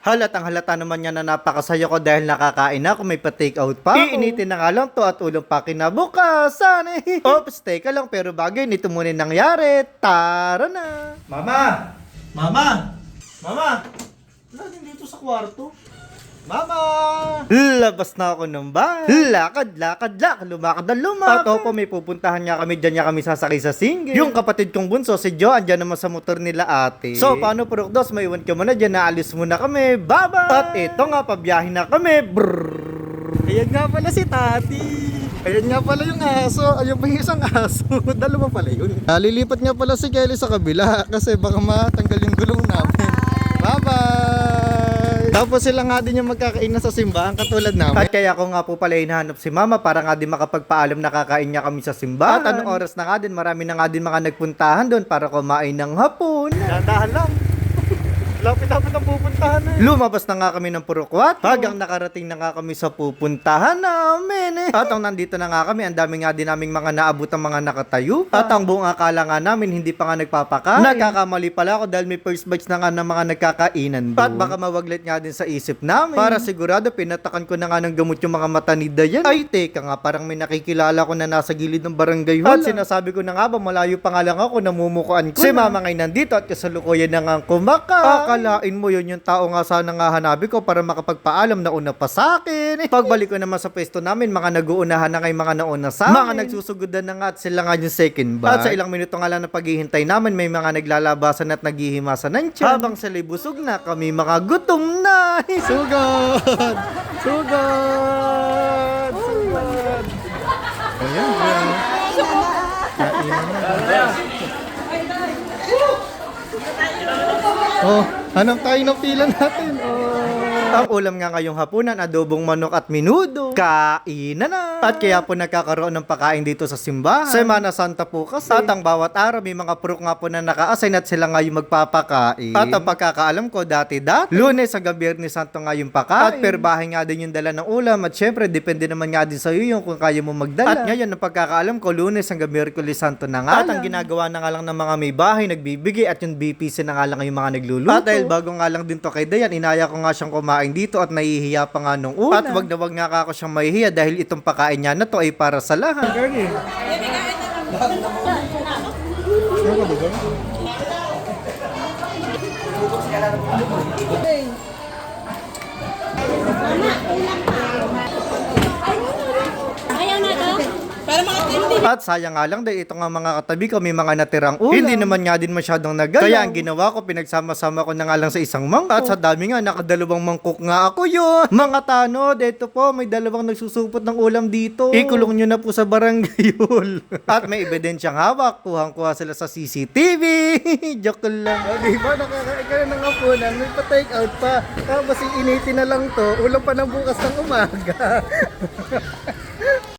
Halatang halata naman niya na napakasaya ko dahil nakakain na ako may pa-take out pa. ako. Iinitin na nga lang to at ulang pa kinabukasan eh. Oops, teka lang pero bagay nito muna yung nangyari. Tara na. Mama! Mama! Mama! Laging dito sa kwarto. Mama! Labas na ako ng bahay. Lakad, lakad, lakad, lumakad na lumakad. At po, may pupuntahan niya kami, dyan niya kami sasakay sa single. Yung kapatid kong bunso, si Joe, andyan naman sa motor nila ate. So, paano Purok Dos, may iwan ka muna dyan, naalis muna kami. Bye-bye! At ito nga, pabiyahin na kami. Brrrr. Ayan nga pala si Tati. Ayan nga pala yung aso. Ayun pa yung isang aso. Dalawa pala yun. Ah, lilipat nga pala si Kelly sa kabila kasi baka matanggal yung. Bye-bye! Tapos sila nga din yung magkakain na sa simbahan katulad namin. At kaya ako nga po pala hinahanap si mama para nga din makapagpaalam na kakain niya kami sa simbahan. At anong oras na nga din, marami na nga din mga nagpuntahan doon para kumain ng hapon. Dahan lang. Lapit-lapit ang pupuntahan eh. Lumabas na nga kami ng Purukwat. Hanggang nakarating na nga kami sa pupuntahan namin eh. At ang nandito na nga kami, ang dami nga din naming mga naabot ang mga nakatayo. At ang buong akala nga namin, hindi pa nga nagpapakain. Nagkakamali pala ako dahil may first batch na nga ng mga nagkakainan doon. At baka mawaglit nga din sa isip namin. Para sigurado, pinatakan ko na nga ng gamot yung mga mata ni Dayan. Ay, teka nga, parang may nakikilala ko na nasa gilid ng barangay hall. At sinasabi ko na nga ba, malayo pa nga lang ako, namumukuan ko Si na. mama ngayon nandito at kasalukuyan na nga kumaka. Akalain mo yun yung tao nga sana nga hanapin ko para makapagpaalam na una pa sa akin. Pagbalik ko naman sa pwesto namin, mga nag-uunahan na ngay mga nauna sa amin. Mga nagsusugodan na nga at sila nga yung second batch. At sa ilang minuto nga lang na paghihintay namin, may mga naglalabasan at naghihimasan ng tiyan. Habang sila'y busog na, kami mga gutom na. Sugod! Sugod! Sugod! Ayan, bro. Kainan na. Oh, hanap tayo ng pila natin. Oh. Ang ulam nga ngayong hapunan, adobong manok at minudo. Kainan na! At kaya po nagkakaroon ng pakain dito sa simbahan. Semana Santa po kasi. At ang bawat araw, may mga purok nga po na naka-assign at sila nga yung magpapakain. At ang pagkakaalam ko, dati-dati, lunes hanggang biyernes santo nga yung pakain. At perbahe nga din yung dala ng ulam. At syempre, depende naman nga din sa iyo yung kung kaya mo magdala. At ngayon, ang pagkakaalam ko, lunes hanggang miyerkules santo na nga. At ang ginagawa na nga lang ng mga may bahay, nagbibigay at yung BPC na nga lang yung mga nagluluto. At dahil bago nga lang din to kay Dayan, inaya ko nga siyang kumain dito at nahihiya pa nga nung una. At wag na wag nga ako siyang mahihiya dahil itong pakain niya na to ay para sa lahat. Ayaw na to? Para mga hindi. At sayang nga lang dahil ito nga mga katabi ko may mga natirang ulam. Hindi naman nga din masyadong nagalaw. Kaya ang ginawa ko, pinagsama-sama ko na nga lang sa isang mangkok. At sa dami nga, nakadalawang mangkok nga ako yun. Mga tanod, ito po, may dalawang nagsusupot ng ulam dito. Ikulong nyo na po sa barangay hall. At may ebidensyang hawak. Kuhang-kuha sila sa CCTV. Joke lang. Oh, di ba? Nakakain ka na ng hapunan, may pa-take out pa. Tapos initin na lang to, ulam pa ng bukas ng umaga.